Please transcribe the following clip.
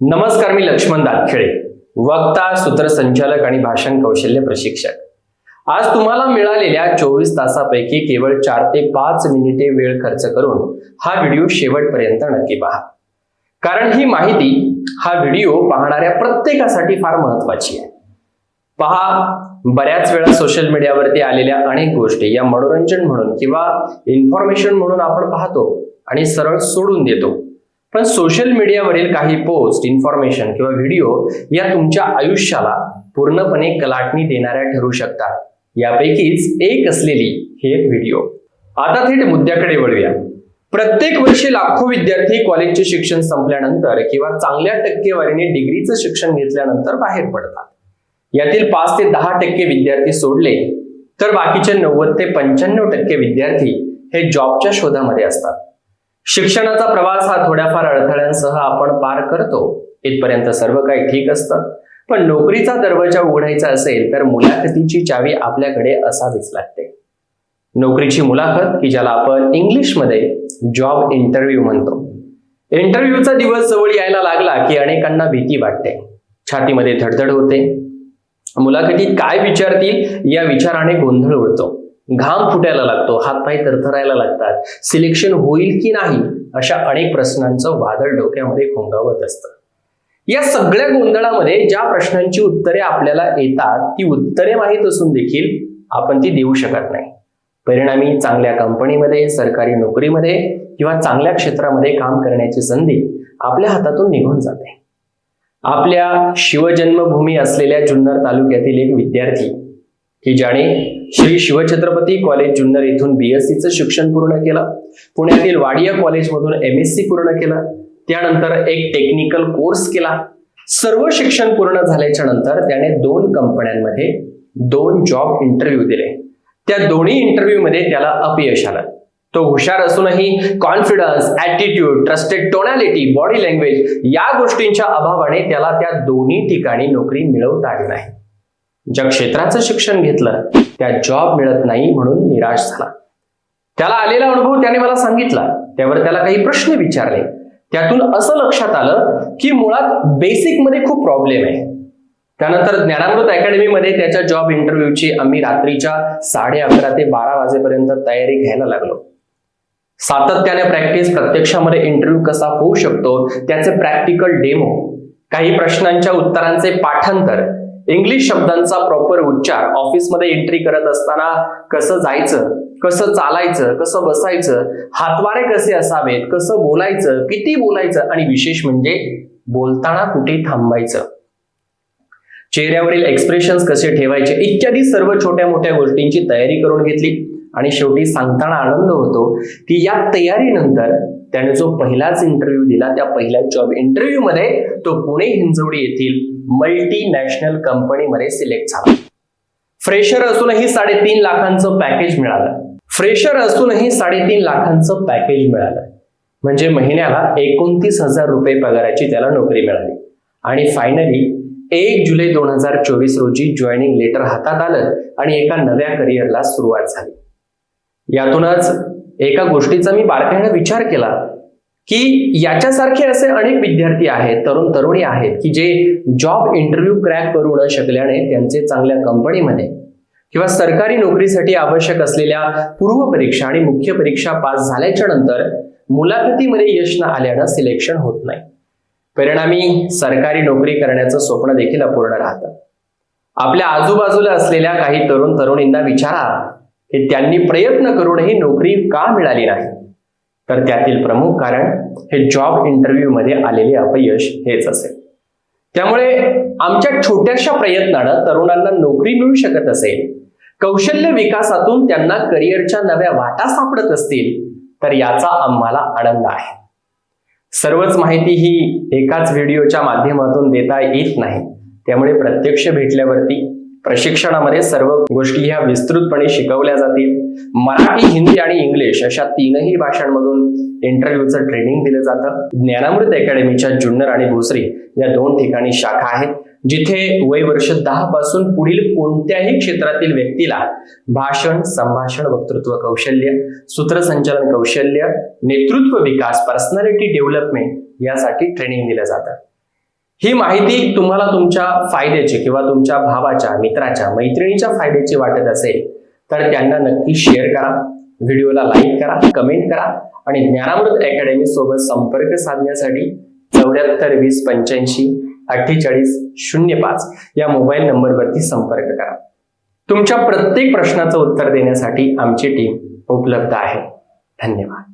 नमस्कार मी लक्ष्मण दातखेळे वक्ता सूत्रसंचालक आणि भाषण कौशल्य प्रशिक्षक. आज तुम्हाला मिळालेल्या चोवीस तासापैकी केवळ चार ते पाच मिनिटे वेळ खर्च करून हा व्हिडिओ शेवटपर्यंत नक्की पहा. कारण ही माहिती हा व्हिडिओ पाहणाऱ्या प्रत्येकासाठी फार महत्वाची आहे. पहा बऱ्याच वेळा सोशल मीडियावरती आलेल्या अनेक गोष्टी या मनोरंजन म्हणून किंवा इन्फॉर्मेशन म्हणून आपण पाहतो आणि सरळ सोडून देतो. पण सोशल मीडियावरील काही पोस्ट इन्फॉर्मेशन किंवा व्हिडिओ या तुमच्या आयुष्याला पूर्णपणे कलाटणी देणाऱ्या ठरू शकतात. यापैकीच एक असलेली हे एक व्हिडिओ आता थेट मुद्द्याकडे वळूया. प्रत्येक वर्षी लाखो विद्यार्थी कॉलेजचे शिक्षण संपल्यानंतर किंवा चांगल्या टक्केवारीने डिग्रीचं शिक्षण घेतल्यानंतर बाहेर पडतात. यातील पाच ते दहा टक्के विद्यार्थी सोडले तर बाकीचे नव्वद ते पंच्याण्णव टक्के विद्यार्थी हे जॉबच्या शोधामध्ये असतात. शिक्षणाचा प्रवास हा थोड्याफार अडथळ्यांसह आपण पार करतो. इथपर्यंत सर्व काही ठीक असतं. पण नोकरीचा दरवाजा उघडायचा असेल तर मुलाखतीची चावी आपल्याकडे असावीच लागते. नोकरीची मुलाखत की ज्याला आपण इंग्लिशमध्ये जॉब इंटरव्ह्यू म्हणतो. इंटरव्ह्यूचा दिवस जवळ यायला लागला की अनेकांना भीती वाटते. छातीमध्ये धडधड होते. मुलाखतीत काय विचारतील या विचाराने गोंधळ उडतो. घाम फुटायला लागतो हातपाय थरथरायला लागतात. सिलेक्शन होईल की नाही अशा अनेक प्रश्नांचं वादळ डोक्यामध्ये घोंगावत असतं. या सगळ्या गोंधळामध्ये ज्या प्रश्नांची उत्तरे आपल्याला येतात ती उत्तरे माहीत असून देखील आपण ती देऊ शकत नाही. परिणामी चांगल्या कंपनीमध्ये सरकारी नोकरीमध्ये किंवा चांगल्या क्षेत्रामध्ये काम करण्याची संधी आपल्या हातातून निघून जाते. आपल्या शिवजन्मभूमी असलेल्या जुन्नर तालुक्यातील एक विद्यार्थी की ज्याने श्री शिवछत्रपती कॉलेज जुन्नर येथून बीएससीचं शिक्षण पूर्ण केलं. पुण्यातील वाडिया कॉलेजमधून एम एस सी पूर्ण केलं. त्यानंतर एक टेक्निकल कोर्स केला. सर्व शिक्षण पूर्ण झाल्याच्यानंतर त्याने दोन कंपन्यांमध्ये दोन जॉब इंटरव्ह्यू दिले. त्या दोन्ही इंटरव्ह्यू मध्ये त्याला अपयश आलं. तो हुशार असूनही confidence attitude trusted tonality body language या गोष्टींच्या अभावाने त्याला त्या दोन्ही ठिकाणी नोकरी मिळवता आली नाही. ज्या क्षेत्राचं शिक्षण घेतलं त्या जॉब मिळत नाही म्हणून निराश झाला. त्याला आलेला अनुभव त्याने मला सांगितला. त्यावर त्याला काही प्रश्न विचारले. त्यातून असं लक्षात आलं की मुळात बेसिकमध्ये खूप प्रॉब्लेम आहे. त्यानंतर ज्ञानामृत अकॅडमीमध्ये त्याच्या जॉब इंटरव्ह्यूची आम्ही रात्रीच्या साडे अकरा ते बारा वाजेपर्यंत तयारी घ्यायला लागलो. सातत्याने प्रॅक्टिस प्रत्यक्षामध्ये इंटरव्ह्यू कसा होऊ शकतो त्याचे प्रॅक्टिकल डेमो काही प्रश्नांच्या उत्तरांचे पाठांतर इंग्लिश शब्दांचा प्रॉपर उच्चार. ऑफिसमध्ये एंट्री करत असताना कसं जायचं कसं चालायचं कसं बसायचं हातवारे कसे असावेत कसं बोलायचं किती बोलायचं आणि विशेष म्हणजे बोलताना कुठे थांबायचं. चेहऱ्यावरील एक्सप्रेशन्स कसे ठेवायचे इत्यादी सर्व छोट्या मोठ्या गोष्टींची तयारी करून घेतली. आणि शेवटी सांगताना आनंद होतो की या तयारीनंतर त्याने जो पहिलाच इंटरव्ह्यू दिला त्या पहिल्या जॉब इंटरव्ह्यू मध्ये तो पुणे हिंजवडी येथील मल्टीनॅशनल कंपनीमध्ये सिलेक्ट झाला. फ्रेशर असूनही साडेतीन लाखांचं पॅकेज मिळालं. फ्रेशर असूनही साडेतीन लाखांचं पॅकेज मिळालं. म्हणजे महिन्याला एकोणतीस हजार रुपये पगाराची त्याला नोकरी मिळाली. आणि फायनली एक जुलै दोन हजार चोवीस रोजी जॉईनिंग लेटर हातात आलं आणि एका नव्या करिअरला सुरुवात झाली. यातूनच एका गोष्टीचा मी बारकाईने विचार केला की याच्यासारखे असे अनेक विद्यार्थी आहेत तरुण तरुणी आहेत की जे जॉब इंटरव्ह्यू क्रॅक करू न शकल्याने त्यांचे चांगल्या कंपनीमध्ये किंवा सरकारी नोकरीसाठी आवश्यक असलेल्या पूर्व परीक्षा आणि मुख्य परीक्षा पास झाल्याच्यानंतर मुलाखतीमध्ये यश न आल्यानं सिलेक्शन होत नाही. परिणामी सरकारी नोकरी करण्याचं स्वप्न देखील अपूर्ण राहतं. आपल्या आजूबाजूला असलेल्या काही तरुण तरुणींना विचारा की त्यांनी प्रयत्न करूनही नोकरी का मिळाली नाही? तर त्यातील प्रमुख कारण हे जॉब इंटरव्ह्यू मध्ये आलेले अपयश हेच असेल. त्यामुळे आमच्या छोट्याशा प्रयत्नानं तरुणांना नोकरी मिळू शकत असेल कौशल्य विकासातून त्यांना करिअरच्या नव्या वाटा सापडत असतील तर याचा आम्हाला आनंद आहे. सर्वच माहिती ही एकाच व्हिडिओच्या माध्यमातून देता येत नाही. त्यामुळे प्रत्यक्ष भेटल्यावरती प्रशिक्षणामध्ये सर्व गोष्टी ह्या विस्तृतपणे शिकवल्या जातील. मराठी हिंदी आणि इंग्लिश अशा तीनही भाषांमधून इंटरव्ह्यूचं ट्रेनिंग दिलं जातं. ज्ञानामृत अकॅडमीच्या जुन्नर आणि भोसरी या दोन ठिकाणी शाखा आहेत जिथे वय वर्ष दहा पासून पुढील कोणत्याही क्षेत्रातील व्यक्तीला भाषण संभाषण वक्तृत्व कौशल्य सूत्रसंचालन कौशल्य नेतृत्व विकास पर्सनॅलिटी डेव्हलपमेंट यासाठी ट्रेनिंग दिलं जातं. ही माहिती तुम्हाला तुमच्या फायद्याची किंवा तुमच्या भावाच्या मित्राच्या मैत्रिणीच्या फायद्याची वाटत असेल तर त्यांना नक्की शेअर करा. व्हिडिओला लाईक करा कमेंट करा आणि ज्ञानामृत अकॅडमी सोबत संपर्क साधण्यासाठी चौऱ्याहत्तर वीस पंच्याऐंशी अठ्ठेचाळीस शून्य पाच या मोबाईल नंबरवरती संपर्क करा. तुमच्या प्रत्येक प्रश्नाचं उत्तर देण्यासाठी आमची टीम उपलब्ध आहे. धन्यवाद.